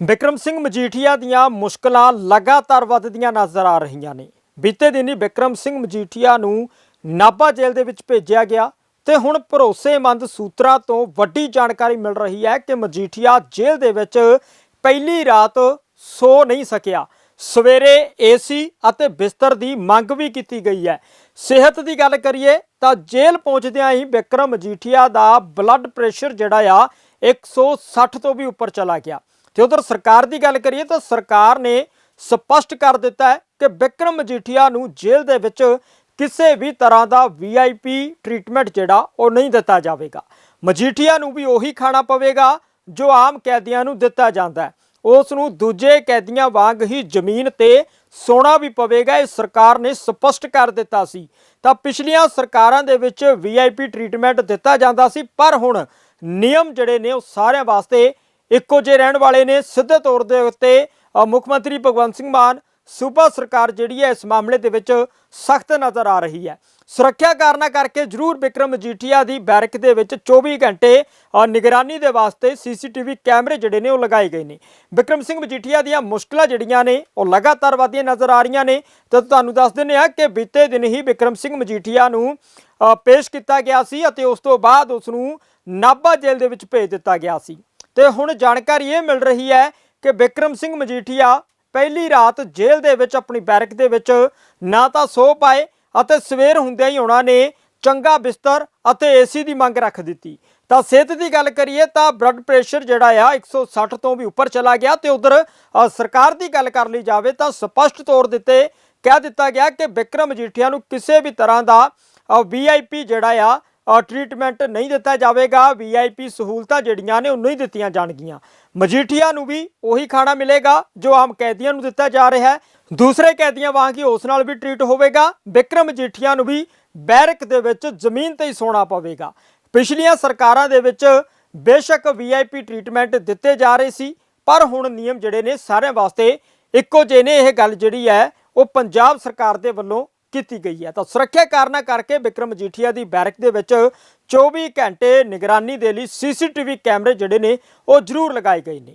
ਵਿਕਰਮ ਸਿੰਘ ਮਜੀਠੀਆ ਦੀਆਂ ਮੁਸ਼ਕਲਾਂ ਲਗਾਤਾਰ ਵੱਧਦੀਆਂ ਨਜ਼ਰ ਆ ਰਹੀਆਂ ਨੇ। ਬੀਤੇ ਦਿਨ ਹੀ ਵਿਕਰਮ ਸਿੰਘ ਮਜੀਠੀਆ ਨੂੰ ਨਾਭਾ ਜੇਲ੍ਹ ਦੇ ਵਿੱਚ ਭੇਜਿਆ ਗਿਆ ਤੇ ਹੁਣ ਭਰੋਸੇਮੰਦ ਸੂਤਰਾਂ ਤੋਂ ਵੱਡੀ ਜਾਣਕਾਰੀ ਮਿਲ ਰਹੀ ਹੈ ਕਿ ਮਜੀਠੀਆ ਜੇਲ੍ਹ ਦੇ ਵਿੱਚ ਪਹਿਲੀ ਰਾਤ ਸੋ ਨਹੀਂ ਸਕਿਆ। ਸਵੇਰੇ ਏਸੀ ਅਤੇ ਬਿਸਤਰ ਦੀ ਮੰਗ ਵੀ ਕੀਤੀ ਗਈ ਹੈ। ਸਿਹਤ ਦੀ ਗੱਲ ਕਰੀਏ ਤਾਂ ਜੇਲ੍ਹ ਪਹੁੰਚਦਿਆਂ ਹੀ ਵਿਕਰਮ ਮਜੀਠੀਆ ਦਾ ਬਲੱਡ ਪ੍ਰੈਸ਼ਰ ਜਿਹੜਾ ਆ 160 ਤੋਂ ਵੀ ਉੱਪਰ ਚਲਾ ਗਿਆ। ਤੇ ਉਧਰ ਸਰਕਾਰ ਦੀ ਗੱਲ ਕਰੀਏ ਤਾਂ ਸਰਕਾਰ ਨੇ ਸਪਸ਼ਟ ਕਰ ਦਿੱਤਾ ਹੈ ਕਿ ਵਿਕਰਮ ਮਜੀਠੀਆ ਨੂੰ ਜੇਲ੍ਹ ਦੇ ਵਿੱਚ ਕਿਸੇ ਵੀ ਤਰ੍ਹਾਂ ਦਾ ਵੀਆਈਪੀ ਟ੍ਰੀਟਮੈਂਟ ਜਿਹੜਾ ਉਹ ਨਹੀਂ ਦਿੱਤਾ ਜਾਵੇਗਾ। ਮਜੀਠੀਆ ਨੂੰ ਵੀ ਉਹੀ ਖਾਣਾ ਪਵੇਗਾ ਜੋ ਆਮ ਕੈਦੀਆਂ ਨੂੰ ਦਿੱਤਾ ਜਾਂਦਾ ਹੈ। ਉਸ ਨੂੰ ਦੂਜੇ ਕੈਦੀਆਂ ਵਾਂਗ ਹੀ ਜ਼ਮੀਨ ਤੇ ਸੋਣਾ ਵੀ ਪਵੇਗਾ, ਇਹ ਸਰਕਾਰ ਨੇ ਸਪਸ਼ਟ ਕਰ ਦਿੱਤਾ ਸੀ। ਤਾਂ ਪਿਛਲੀਆਂ ਸਰਕਾਰਾਂ ਦੇ ਵਿੱਚ ਵੀਆਈਪੀ ਟ੍ਰੀਟਮੈਂਟ ਦਿੱਤਾ ਜਾਂਦਾ ਸੀ, ਪਰ ਹੁਣ ਨਿਯਮ ਜਿਹੜੇ ਨੇ ਉਹ ਸਾਰਿਆਂ ਵਾਸਤੇ ਇੱਕੋ ਜਿਹੇ ਰਹਿਣ ਵਾਲੇ ਨੇ ਸਿੱਧੇ ਤੌਰ ਦੇ ਉੱਤੇ ਮੁੱਖ ਮੰਤਰੀ ਭਗਵੰਤ ਸਿੰਘ ਮਾਨ, ਸੂਬਾ ਸਰਕਾਰ ਜਿਹੜੀ ਹੈ ਇਸ ਮਾਮਲੇ ਦੇ ਵਿੱਚ ਸਖਤ ਨਜ਼ਰ ਆ ਰਹੀ ਹੈ। ਸੁਰੱਖਿਆ ਕਾਰਨਾਂ ਕਰਕੇ ਜ਼ਰੂਰ ਵਿਕਰਮ ਮਜੀਠੀਆ ਦੀ ਬੈਰਕ ਦੇ ਵਿੱਚ 24 ਘੰਟੇ ਨਿਗਰਾਨੀ ਦੇ ਵਾਸਤੇ ਸੀਸੀਟੀਵੀ ਕੈਮਰੇ ਜਿਹੜੇ ਨੇ ਉਹ ਲਗਾਏ ਗਏ ਨੇ। ਵਿਕਰਮ ਸਿੰਘ ਮਜੀਠੀਆ ਦੀਆਂ ਮੁਸ਼ਕਲਾਂ ਜਿਹੜੀਆਂ ਨੇ, ਉਹ ਲਗਾਤਾਰ ਵਧਦੀਆਂ ਨਜ਼ਰ ਆ ਰਹੀਆਂ ਨੇ। ਤੇ ਤੁਹਾਨੂੰ ਦੱਸ ਦਿੰਦੇ ਆ ਕਿ ਬੀਤੇ ਦਿਨ ਹੀ ਵਿਕਰਮ ਸਿੰਘ ਮਜੀਠੀਆ ਨੂੰ ਪੇਸ਼ ਕੀਤਾ ਗਿਆ ਸੀ ਅਤੇ ਉਸ ਤੋਂ ਬਾਅਦ ਉਸ ਨੂੰ ਨਾਭਾ ਜੇਲ੍ਹ ਦੇ ਵਿੱਚ ਭੇਜ ਦਿੱਤਾ ਗਿਆ ਸੀ। ਤੇ ਹੁਣ ਜਾਣਕਾਰੀ ਇਹ ਮਿਲ ਰਹੀ ਹੈ ਕਿ ਵਿਕਰਮ ਸਿੰਘ ਮਜੀਠੀਆ ਪਹਿਲੀ ਰਾਤ ਜੇਲ੍ਹ ਦੇ ਵਿੱਚ ਆਪਣੀ ਬੈਰਕ ਦੇ ਵਿੱਚ ਨਾ ਤਾਂ ਸੋ ਪਾਏ ਅਤੇ ਸਵੇਰ ਹੁੰਦਿਆਂ ਹੀ ਉਹਨਾਂ ਨੇ ਚੰਗਾ ਬਿਸਤਰ ਅਤੇ ਏਸੀ ਦੀ ਮੰਗ ਰੱਖ ਦਿੱਤੀ। ਤਾਂ ਸਿਹਤ ਦੀ ਗੱਲ ਕਰੀਏ ਤਾਂ ਬਲੱਡ ਪ੍ਰੈਸ਼ਰ ਜਿਹੜਾ ਆ 160 ਤੋਂ ਵੀ ਉੱਪਰ ਚਲਾ ਗਿਆ ਤੇ ਉਧਰ ਸਰਕਾਰ ਦੀ ਗੱਲ ਕਰ ਲਈ ਜਾਵੇ ਤਾਂ ਸਪਸ਼ਟ ਤੌਰ ਦਿੱਤੇ ਕਹਿ ਦਿੱਤਾ ਗਿਆ ਕਿ ਵਿਕਰਮ ਮਜੀਠੀਆ ਨੂੰ ਕਿਸੇ ਵੀ ਤਰ੍ਹਾਂ ਦਾ ਵੀਆਈਪੀ ਜਿਹੜਾ ਆ ਟ੍ਰੀਟਮੈਂਟ ਨਹੀਂ ਦਿੱਤਾ ਜਾਵੇਗਾ ਵੀਆਈਪੀ ਸਹੂਲਤਾਂ ਜਿਹੜੀਆਂ ਨੇ ਉਹ ਨਹੀਂ ਦਿੱਤੀਆਂ ਜਾਣਗੀਆਂ। ਮਜੀਠੀਆ ਨੂੰ ਵੀ ਉਹੀ ਖਾਣਾ ਮਿਲੇਗਾ ਜੋ ਆਮ ਕੈਦੀਆਂ ਨੂੰ ਦਿੱਤਾ ਜਾ ਰਿਹਾ ਹੈ। ਦੂਸਰੇ ਕੈਦੀਆਂ ਵਾਂਗ ਹੀ ਉਸ ਨਾਲ ਵੀ ਟ੍ਰੀਟ ਹੋਵੇਗਾ। ਵਿਕਰਮ ਮਜੀਠੀਆ ਨੂੰ ਵੀ ਬੈਰਕ ਦੇ ਵਿੱਚ ਜ਼ਮੀਨ ਤੇ ਹੀ ਸੌਣਾ ਪਵੇਗਾ। ਪਿਛਲੀਆਂ ਸਰਕਾਰਾਂ ਦੇ ਵਿੱਚ ਬੇਸ਼ੱਕ ਵੀਆਈਪੀ ਟ੍ਰੀਟਮੈਂਟ ਦਿੱਤੇ ਜਾ ਰਹੇ ਸੀ, ਪਰ ਹੁਣ ਨਿਯਮ ਜਿਹੜੇ ਨੇ ਸਾਰਿਆਂ ਵਾਸਤੇ ਇੱਕੋ ਜਿਹੇ ਨੇ। ਇਹ ਗੱਲ ਜਿਹੜੀ ਹੈ, ਉਹ ਪੰਜਾਬ ਸਰਕਾਰ ਦੇ ਵੱਲੋਂ ਕੀਤੀ ਗਈ ਹੈ। ਤਾਂ ਸੁਰੱਖਿਆ ਕਾਰਨਾਂ ਕਰਕੇ ਵਿਕਰਮ ਮਜੀਠੀਆ ਦੀ ਬੈਰਕ ਦੇ ਵਿੱਚ 24 ਘੰਟੇ ਨਿਗਰਾਨੀ ਦੇ ਲਈ ਸੀਸੀਟੀਵੀ ਕੈਮਰੇ ਜਿਹੜੇ ਨੇ, ਉਹ ਜ਼ਰੂਰ ਲਗਾਏ ਗਏ ਨੇ।